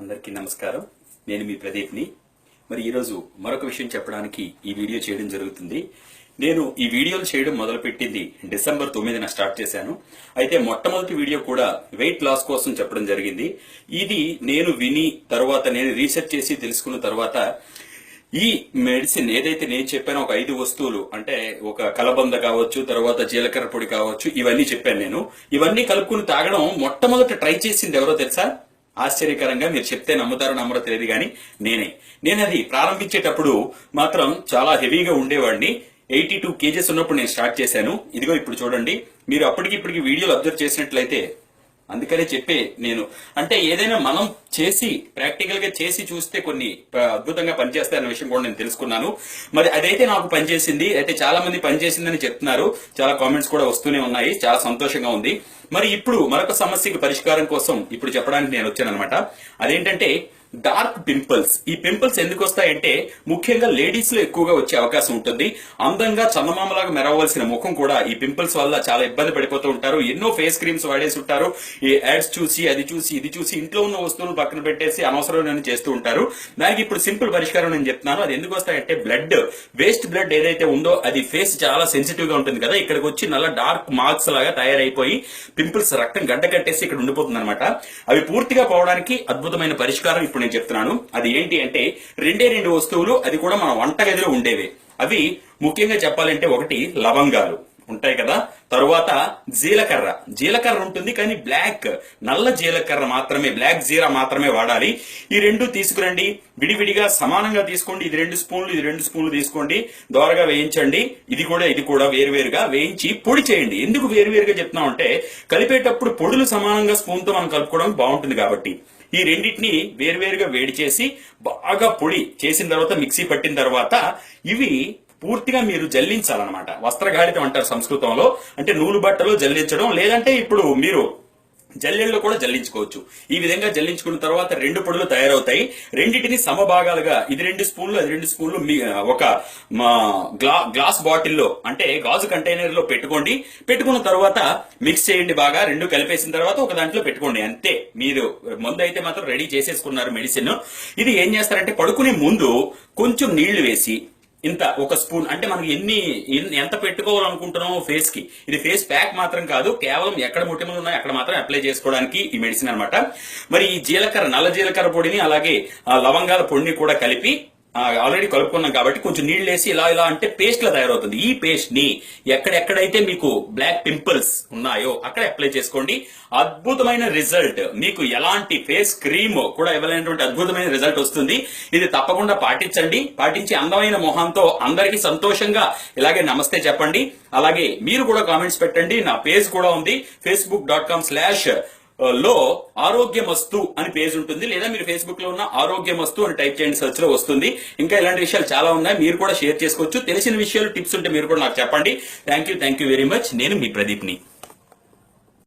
అందరికీ నమస్కారం. నేను మీ ప్రదీప్ని. మరి ఈరోజు మరొక విషయం చెప్పడానికి ఈ వీడియో చేయడం జరుగుతుంది. నేను ఈ వీడియోలు చేయడం మొదలుపెట్టింది డిసెంబర్ తొమ్మిదిన స్టార్ట్ చేశాను. అయితే మొట్టమొదటి వీడియో కూడా వెయిట్ లాస్ కోసం చెప్పడం జరిగింది. ఇది నేను విని తర్వాత నేను రీసెర్చ్ చేసి తెలుసుకున్న తర్వాత ఈ మెడిసిన్ ఏదైతే నేను చెప్పానో ఒక ఐదు వస్తువులు అంటే ఒక కలబంద కావచ్చు తర్వాత జీలకర్ర పొడి కావచ్చు ఇవన్నీ చెప్పాను నేను. ఇవన్నీ కలుపుకుని తాగడం మొట్టమొదట ట్రై చేసింది ఎవరో తెలుసా? ఆశ్చర్యకరంగా మీరు చెప్తే నమ్ముతారో నమ్మరో తెలియదు కానీ నేనే. నేను అది ప్రారంభించేటప్పుడు మాత్రం చాలా హెవీగా ఉండేవాడిని. ఎయిటీ టూ కేజెస్ ఉన్నప్పుడు నేను స్టార్ట్ చేశాను. ఇదిగో ఇప్పుడు చూడండి. మీరు అప్పటికి ఇప్పటికి వీడియోలు అబ్జర్వ్ చేసినట్లయితే అందుకనే చెప్పే నేను. అంటే ఏదైనా మనం చేసి ప్రాక్టికల్గా చేసి చూస్తే కొన్ని అద్భుతంగా పనిచేస్తాయి అన్న విషయం కూడా నేను తెలుసుకున్నాను. మరి అదైతే నాకు పనిచేసింది అయితే చాలా మంది పనిచేసిందని చెప్తున్నారు. చాలా కామెంట్స్ కూడా వస్తూనే ఉన్నాయి. చాలా సంతోషంగా ఉంది. మరి ఇప్పుడు మరొక సమస్యకి పరిష్కారం కోసం ఇప్పుడు చెప్పడానికి నేను వచ్చాను అనమాట అదేంటంటే డార్క్ పింపుల్స్ ఈ పింపుల్స్ ఎందుకు వస్తాయంటే ముఖ్యంగా లేడీస్లో ఎక్కువగా వచ్చే అవకాశం ఉంటుంది. అందంగా చందమామలాగా మెరవలసిన ముఖం కూడా ఈ పింపుల్స్ వల్ల చాలా ఇబ్బంది పడిపోతూ ఉంటారు. ఎన్నో ఫేస్ క్రీమ్స్ వాడేసి ఉంటారు. ఈ యాడ్స్ చూసి అది చూసి ఇది చూసి ఇంట్లో ఉన్న వస్తువులు పక్కన పెట్టేసి అనవసరమైన చేస్తూ ఉంటారు. దానికి ఇప్పుడు సింపుల్ పరిష్కారం నేను చెప్తున్నాను. అది ఎందుకు వస్తాయంటే బ్లడ్. వేస్ట్ బ్లడ్ ఏదైతే ఉందో అది ఫేస్ చాలా సెన్సిటివ్గా ఉంటుంది కదా. ఇక్కడికి వచ్చి నల్ల డార్క్ మార్క్స్ లాగా తయారైపోయి పింపుల్స్ రక్తం గడ్డ కట్టేసి ఇక్కడ ఉండిపోతుంది అనమాట అవి పూర్తిగా పోవడానికి అద్భుతమైన పరిష్కారం ఇప్పుడు నేను చెప్తున్నాను. అది ఏంటి అంటే రెండే రెండు వస్తువులు అది కూడా మన వంటగదిలో ఉండేవి. అవి ముఖ్యంగా చెప్పాలంటే ఒకటి లవంగాలు. ఉంటాయి కదా. తరువాత జీలకర్ర. జీలకర్ర ఉంటుంది కానీ బ్లాక్ నల్ల జీలకర్ర మాత్రమే బ్లాక్ జీరా మాత్రమే వాడాలి. ఈ రెండు తీసుకురండి. విడివిడిగా సమానంగా తీసుకోండి. ఇది రెండు స్పూన్లు ఇది రెండు స్పూన్లు తీసుకోండి. దోరగా వేయించండి. ఇది కూడా ఇది కూడా వేరువేరుగా వేయించి పొడి చేయండి. ఎందుకు వేరువేరుగా చెప్తున్నాం అంటే కలిపేటప్పుడు పొడులు సమానంగా స్పూన్తో మనం కలుపుకోవడం బాగుంటుంది కాబట్టి. ఈ రెండింటిని వేరువేరుగా వేడి చేసి బాగా పొడి చేసిన తర్వాత మిక్సీ పట్టిన తర్వాత ఇవి పూర్తిగా మీరు జల్లించాలన్నమాట. వస్త్రఘాడితం అంటారు సంస్కృతంలో. అంటే నూలు బట్టలు జల్లించడం లేదంటే ఇప్పుడు మీరు జల్లెళ్ళు కూడా జల్లించుకోవచ్చు. ఈ విధంగా జల్లించుకున్న తర్వాత రెండు పొడులు తయారవుతాయి. రెండింటిని సమభాగాలుగా ఇది రెండు స్పూన్లు అది రెండు స్పూన్లు మీ- ఒక మా గ్లా గ్లాస్ బాటిల్లో అంటే గాజు కంటైనర్లో పెట్టుకోండి. పెట్టుకున్న తర్వాత మిక్స్ చేయండి బాగా రెండు కలిపేసిన తర్వాత ఒక దాంట్లో పెట్టుకోండి అంతే. మీరు ముందు అయితే మాత్రం రెడీ చేసేసుకున్నారు మెడిసిన్. ఇది ఏం చేస్తారంటే పడుకునే ముందు కొంచెం నీళ్ళు వేసి ఇంత ఒక స్పూన్ అంటే మనకి ఎన్ని ఎంత పెట్టుకోవాలనుకుంటున్నామో ఫేస్కి ఇది ఫేస్ ప్యాక్ మాత్రం కాదు కేవలం ఎక్కడ ముట్టెములు ఉన్నాయో అక్కడ మాత్రం అప్లై చేసుకోవడానికి ఈ మెడిసిన్ అన్నమాట. మరి ఈ జీలకర్ర నల్ల జీలకర్ర పొడిని అలాగే లవంగాల పొడిని కూడా కలిపి ఆల్రెడీ కలుపుకున్నాం కాబట్టి కొంచెం నీళ్ళు వేసి ఇలా ఇలా అంటే పేస్ట్ లా తయారవుతుంది. ఈ పేస్ట్ని ఎక్కడెక్కడైతే మీకు బ్లాక్ పింపుల్స్ ఉన్నాయో అక్కడ అప్లై చేసుకోండి. అద్భుతమైన రిజల్ట్ మీకు ఎలాంటి ఫేస్ క్రీమ్ కూడా ఇవ్వలేనటువంటి అద్భుతమైన రిజల్ట్ వస్తుంది. ఇది తప్పకుండా పాటించండి. పాటించి అందమైన మొహంతో అందరికీ సంతోషంగా ఇలాగే నమస్తే చెప్పండి. అలాగే మీరు కూడా కామెంట్స్ పెట్టండి. నా పేజ్ కూడా ఉంది. ఫేస్బుక్ డాట్ కామ్ స్లాష్ లో ఆరోగ్యమస్తు అని పేజ్ ఉంటుంది. లేదా మీరు ఫేస్బుక్లో ఉన్న ఆరోగ్యమస్తు అని టైప్ చేయండి సర్చ్లో వస్తుంది. ఇంకా ఇలాంటి విషయాలు చాలా ఉన్నాయి. మీరు కూడా షేర్ చేసుకోవచ్చు. తెలిసిన విషయాలు టిప్స్ ఉంటే మీరు కూడా నాకు చెప్పండి. Thank you thank you very much నేను మీ ప్రదీప్ని.